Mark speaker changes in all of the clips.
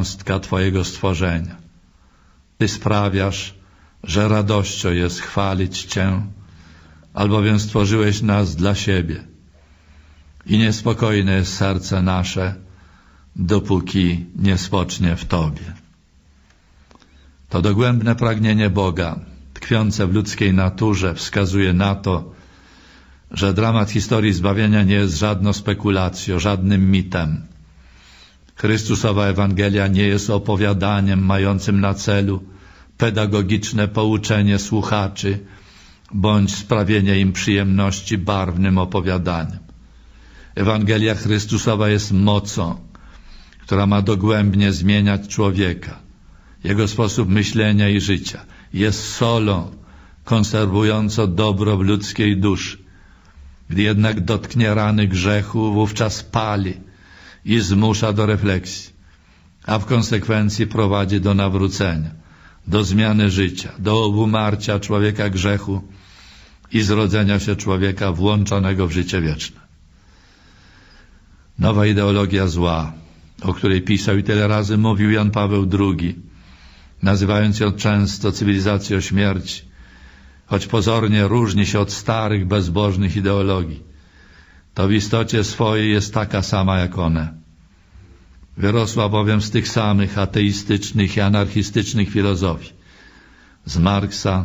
Speaker 1: cząstka Twojego stworzenia. Ty sprawiasz, że radością jest chwalić Cię, albowiem stworzyłeś nas dla siebie. I niespokojne jest serce nasze, dopóki nie spocznie w Tobie. To dogłębne pragnienie Boga, tkwiące w ludzkiej naturze, wskazuje na to, że dramat historii zbawienia nie jest żadną spekulacją, żadnym mitem. Chrystusowa Ewangelia nie jest opowiadaniem mającym na celu pedagogiczne pouczenie słuchaczy bądź sprawienie im przyjemności barwnym opowiadaniem. Ewangelia Chrystusowa jest mocą, która ma dogłębnie zmieniać człowieka, jego sposób myślenia i życia. Jest solą konserwującą dobro w ludzkiej duszy. Gdy jednak dotknie rany grzechu, wówczas pali i zmusza do refleksji, a w konsekwencji prowadzi do nawrócenia, do zmiany życia, do obumarcia człowieka grzechu i zrodzenia się człowieka włączonego w życie wieczne. Nowa ideologia zła, o której pisał i tyle razy mówił Jan Paweł II, nazywając ją często cywilizacją śmierci, choć pozornie różni się od starych, bezbożnych ideologii. To w istocie swojej jest taka sama jak one. Wyrosła bowiem z tych samych ateistycznych i anarchistycznych filozofii. Z Marksa,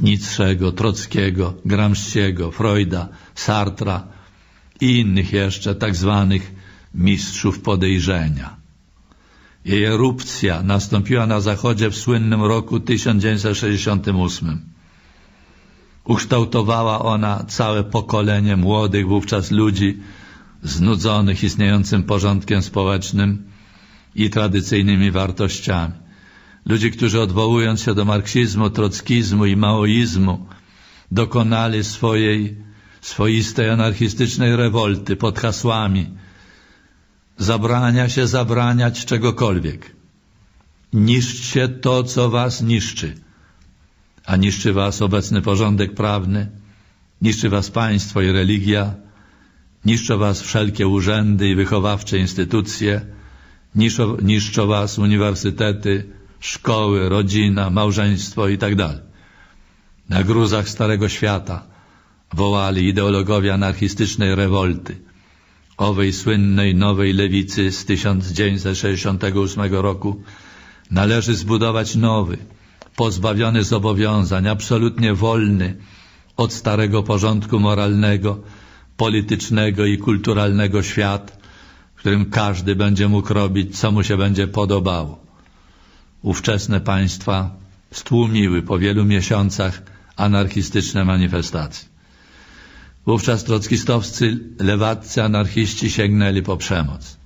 Speaker 1: Nicszego, Trockiego, Gramsciego, Freuda, Sartra i innych jeszcze tak zwanych mistrzów podejrzenia. Jej erupcja nastąpiła na Zachodzie w słynnym roku 1968. Ukształtowała ona całe pokolenie młodych wówczas ludzi znudzonych istniejącym porządkiem społecznym i tradycyjnymi wartościami. Ludzi, którzy odwołując się do marksizmu, trockizmu i maoizmu, dokonali swojej swoistej anarchistycznej rewolty pod hasłami zabrania się zabraniać czegokolwiek. Niszczcie to, co was niszczy. A niszczy was obecny porządek prawny, niszczy was państwo i religia, niszczą was wszelkie urzędy i wychowawcze instytucje, niszczą, niszczą was uniwersytety, szkoły, rodzina, małżeństwo itd. Na gruzach Starego Świata wołali ideologowie anarchistycznej rewolty, owej słynnej nowej lewicy z 1968 roku, należy zbudować nowy, pozbawiony zobowiązań, absolutnie wolny od starego porządku moralnego, politycznego i kulturalnego świat, w którym każdy będzie mógł robić, co mu się będzie podobało. Ówczesne państwa stłumiły po wielu miesiącach anarchistyczne manifestacje. Wówczas trockistowscy lewaccy anarchiści sięgnęli po przemoc.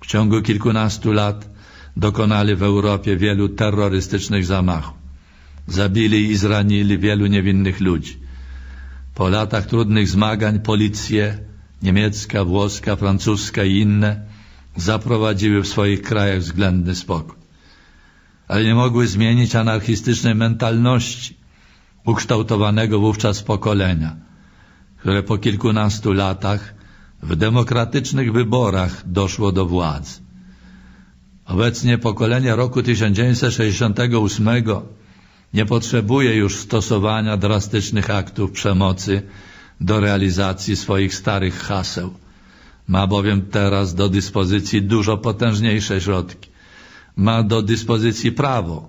Speaker 1: W ciągu kilkunastu lat dokonali w Europie wielu terrorystycznych zamachów. Zabili i zranili wielu niewinnych ludzi. Po latach trudnych zmagań policje niemiecka, włoska, francuska i inne zaprowadziły w swoich krajach względny spokój. Ale nie mogły zmienić anarchistycznej mentalności ukształtowanego wówczas pokolenia, które po kilkunastu latach w demokratycznych wyborach doszło do władzy. Obecnie pokolenie roku 1968 nie potrzebuje już stosowania drastycznych aktów przemocy do realizacji swoich starych haseł. Ma bowiem teraz do dyspozycji dużo potężniejsze środki. Ma do dyspozycji prawo,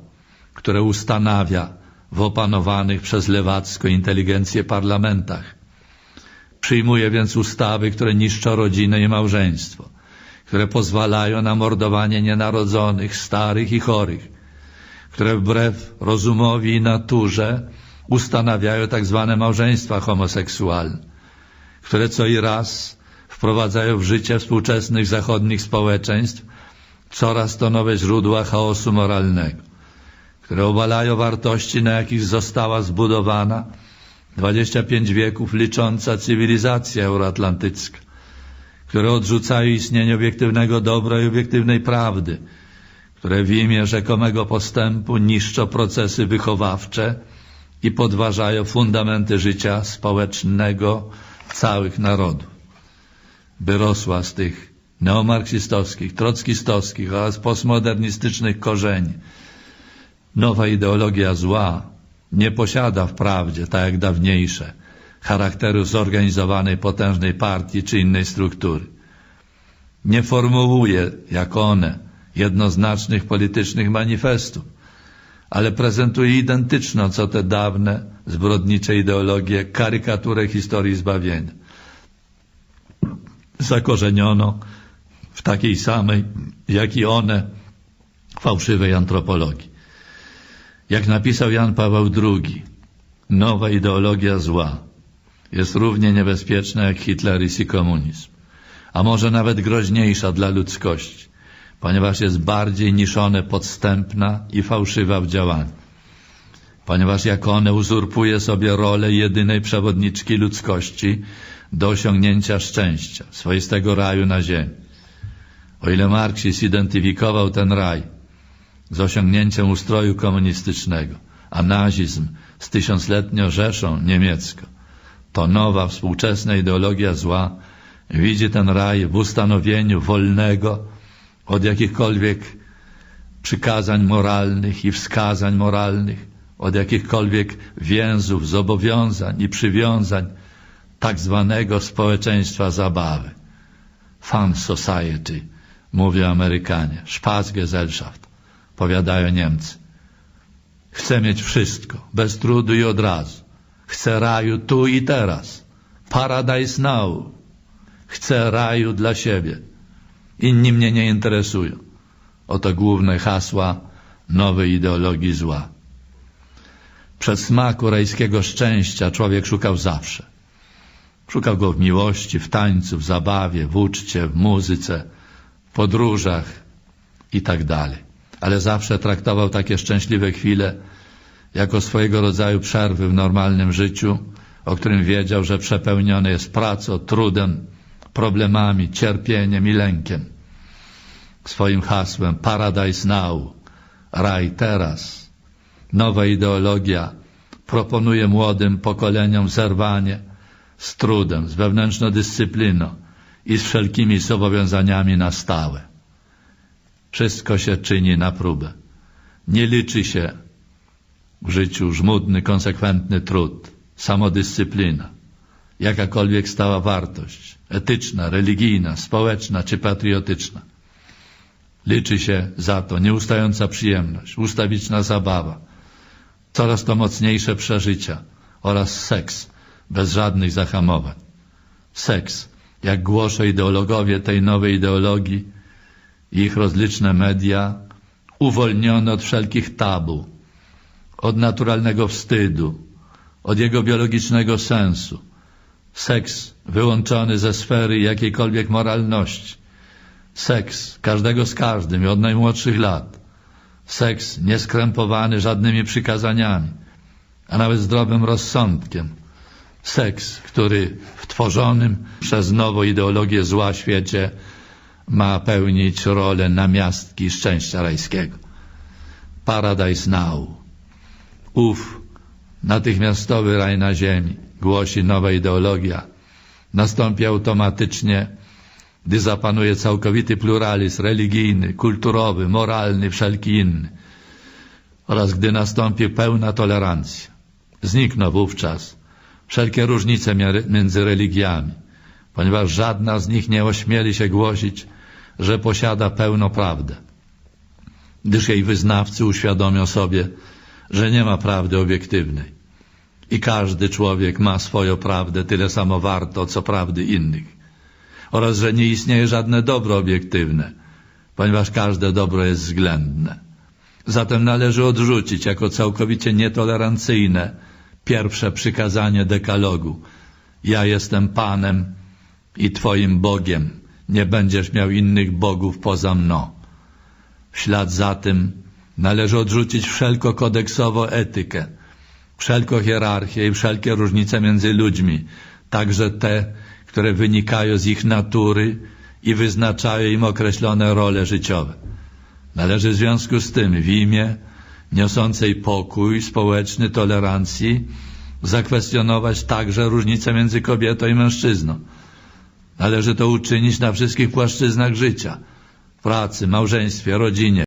Speaker 1: które ustanawia w opanowanych przez lewacką inteligencję parlamentach. Przyjmuje więc ustawy, które niszczą rodzinę i małżeństwo, które pozwalają na mordowanie nienarodzonych, starych i chorych, które wbrew rozumowi i naturze ustanawiają tak zwane małżeństwa homoseksualne, które co i raz wprowadzają w życie współczesnych zachodnich społeczeństw coraz to nowe źródła chaosu moralnego, które obalają wartości, na jakich została zbudowana 25 wieków licząca cywilizacja euroatlantycka, które odrzucają istnienie obiektywnego dobra i obiektywnej prawdy, które w imię rzekomego postępu niszczą procesy wychowawcze i podważają fundamenty życia społecznego całych narodów. By rosła z tych neomarksistowskich, trockistowskich oraz postmodernistycznych korzeni. Nowa ideologia zła nie posiada wprawdzie, tak jak dawniejsze, charakteru zorganizowanej potężnej partii czy innej struktury. Nie formułuje, jak one, jednoznacznych politycznych manifestów, ale prezentuje identyczną, co te dawne, zbrodnicze ideologie, karykaturę historii zbawienia. Zakorzeniono w takiej samej, jak i one, fałszywej antropologii. Jak napisał Jan Paweł II, nowa ideologia zła jest równie niebezpieczna jak hitleryzm i komunizm, a może nawet groźniejsza dla ludzkości, ponieważ jest bardziej niż one podstępna i fałszywa w działaniu. Ponieważ jako one uzurpuje sobie rolę jedynej przewodniczki ludzkości do osiągnięcia szczęścia, swoistego raju na ziemi. O ile Marksizm identyfikował ten raj z osiągnięciem ustroju komunistycznego, a nazizm z tysiącletnią Rzeszą niemiecką, to nowa współczesna ideologia zła widzi ten raj w ustanowieniu wolnego od jakichkolwiek przykazań moralnych i wskazań moralnych, od jakichkolwiek więzów, zobowiązań i przywiązań tak zwanego społeczeństwa zabawy. Fun society, mówią Amerykanie, Spaßgesellschaft, powiadają Niemcy. Chcę mieć wszystko, bez trudu i od razu. Chcę raju tu i teraz. Paradise now. Chcę raju dla siebie. Inni mnie nie interesują. Oto główne hasła nowej ideologii zła. Przedsmaku rajskiego szczęścia człowiek szukał zawsze. Szukał go w miłości, w tańcu, w zabawie, w uczcie, w muzyce, w podróżach i tak dalej. Ale zawsze traktował takie szczęśliwe chwile jako swojego rodzaju przerwy w normalnym życiu, o którym wiedział, że przepełnione jest pracą, trudem, problemami, cierpieniem i lękiem. Swoim hasłem Paradise Now, raj teraz. Nowa ideologia proponuje młodym pokoleniom zerwanie z trudem, z wewnętrzną dyscypliną i z wszelkimi zobowiązaniami na stałe. Wszystko się czyni na próbę. Nie liczy się w życiu żmudny, konsekwentny trud, samodyscyplina, jakakolwiek stała wartość, etyczna, religijna, społeczna czy patriotyczna. Liczy się za to nieustająca przyjemność, ustawiczna zabawa, coraz to mocniejsze przeżycia oraz seks bez żadnych zahamowań. Seks, jak głoszą ideologowie tej nowej ideologii i ich rozliczne media, uwolniony od wszelkich tabu, od naturalnego wstydu, od jego biologicznego sensu. Seks wyłączony ze sfery jakiejkolwiek moralności. Seks każdego z każdym i od najmłodszych lat. Seks nieskrępowany żadnymi przykazaniami, a nawet zdrowym rozsądkiem. Seks, który w tworzonym przez nową ideologię zła świecie ma pełnić rolę namiastki szczęścia rajskiego. Paradise Now. Ów natychmiastowy raj na ziemi, głosi nowa ideologia, nastąpi automatycznie, gdy zapanuje całkowity pluralizm religijny, kulturowy, moralny, wszelki inny. Oraz gdy nastąpi pełna tolerancja. Znikną wówczas wszelkie różnice między religiami, ponieważ żadna z nich nie ośmieli się głosić, że posiada pełną prawdę, gdyż jej wyznawcy uświadomią sobie, że nie ma prawdy obiektywnej. I każdy człowiek ma swoją prawdę tyle samo warto, co prawdy innych oraz że nie istnieje żadne dobro obiektywne, ponieważ każde dobro jest względne. Zatem należy odrzucić jako całkowicie nietolerancyjne pierwsze przykazanie dekalogu. Ja jestem Panem i Twoim Bogiem. Nie będziesz miał innych bogów poza mną. W ślad za tym należy odrzucić wszelko kodeksową etykę, wszelką hierarchię i wszelkie różnice między ludźmi, także te, które wynikają z ich natury i wyznaczają im określone role życiowe. Należy w związku z tym w imię niosącej pokój społeczny, tolerancji zakwestionować także różnice między kobietą i mężczyzną. Należy to uczynić na wszystkich płaszczyznach życia pracy, małżeństwie, rodzinie,